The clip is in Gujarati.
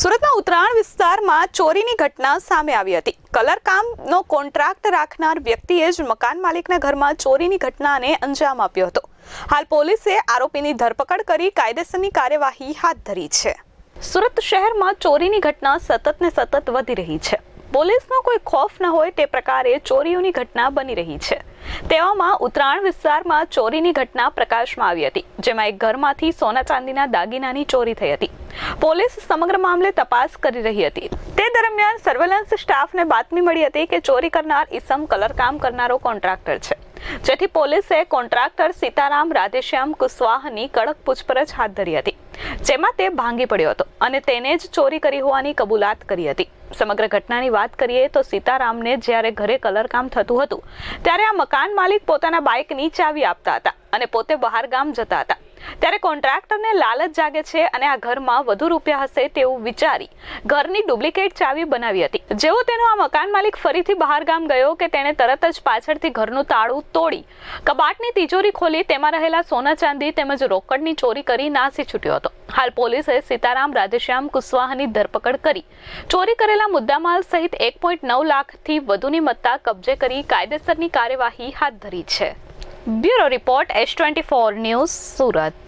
સુરતના ઉત્તરાયણ વિસ્તારમાં ચોરીની ઘટના સામે આવી હતી. કલરકામનો કોન્ટ્રાક્ટ રાખનાર વ્યક્તિએ જ મકાન માલિકના ઘરમાં ચોરીની ઘટનાને અંજામ આપ્યો હતો. હાલ પોલીસે આરોપીની ધરપકડ કરી કાયદેસરની કાર્યવાહી હાથ ધરી છે. સુરત શહેરમાં ચોરીની ઘટના સતત ને સતત વધી રહી છે. પોલીસનો કોઈ ખોફ ન હોય તે પ્રકારે ચોરીઓની ઘટના બની રહી છે. તેવામાં ઉત્તરાયણ વિસ્તારમાં ચોરીની ઘટના પ્રકાશમાં આવી હતી, જેમાં એક ઘરમાંથી સોના ચાંદીના દાગીનાની ચોરી થઈ હતી. પોલીસ સમગ્ર મામલે તપાસ કરી રહી હતી. તે દરમિયાન સર્વેલન્સ સ્ટાફને બાતમી મળી હતી કે ચોરી કરનાર ઈસમ કલરકામ કરનારો કોન્ટ્રાક્ટર છે. જેથી પોલીસે કોન્ટ્રાક્ટર સીતારામ રાધેશ્યામ કુશવાહની કડક પૂછપરછ હાથ ધરી હતી, જેમાં તે ભાંગી પડ્યો હતો અને તેને જ ચોરી કરી હોવાની કબૂલાત કરી હતી. સમગ્ર ઘટનાની વાત કરીએ તો સીતારામને જ્યારે ઘરે કલરકામ થતું હતું, ત્યારે આ મકાન માલિક પોતાના બાઇકની ચાવી આપતા હતા અને પોતે બહાર ગામ જતા હતા. ત્યારે કોન્ટ્રાક્ટરને લાલચ જાગે છે અને આ ઘરમાં વધુ રૂપિયા હશે તેવું વિચારી ઘરની ડુપ્લિકેટ ચાવી બનાવી હતી. જેવો તેનો આ મકાન માલિક ફરીથી બહાર ગામ ગયો કે તેણે તરત જ પાછળથી ઘરનું તાળું તોડી કબાટની તિજોરી ખોલી તેમાં રહેલા સોના ચાંદી તેમજ રોકડની ચોરી કરી નાસી છૂટ્યો હતો. હાલ પોલીસે સીતારામ રાધેશ્યામ કુશવાહાની ધરપકડ કરી. ચોરી કરેલા મુદ્દામાલ સહિત એક પોઈન્ટ નવ લાખથી વધુની મત્તા કબજે કરી કાયદેસરની કાર્યવાહી હાથ ધરી છે. Bureau report, S twenty four news, Surat.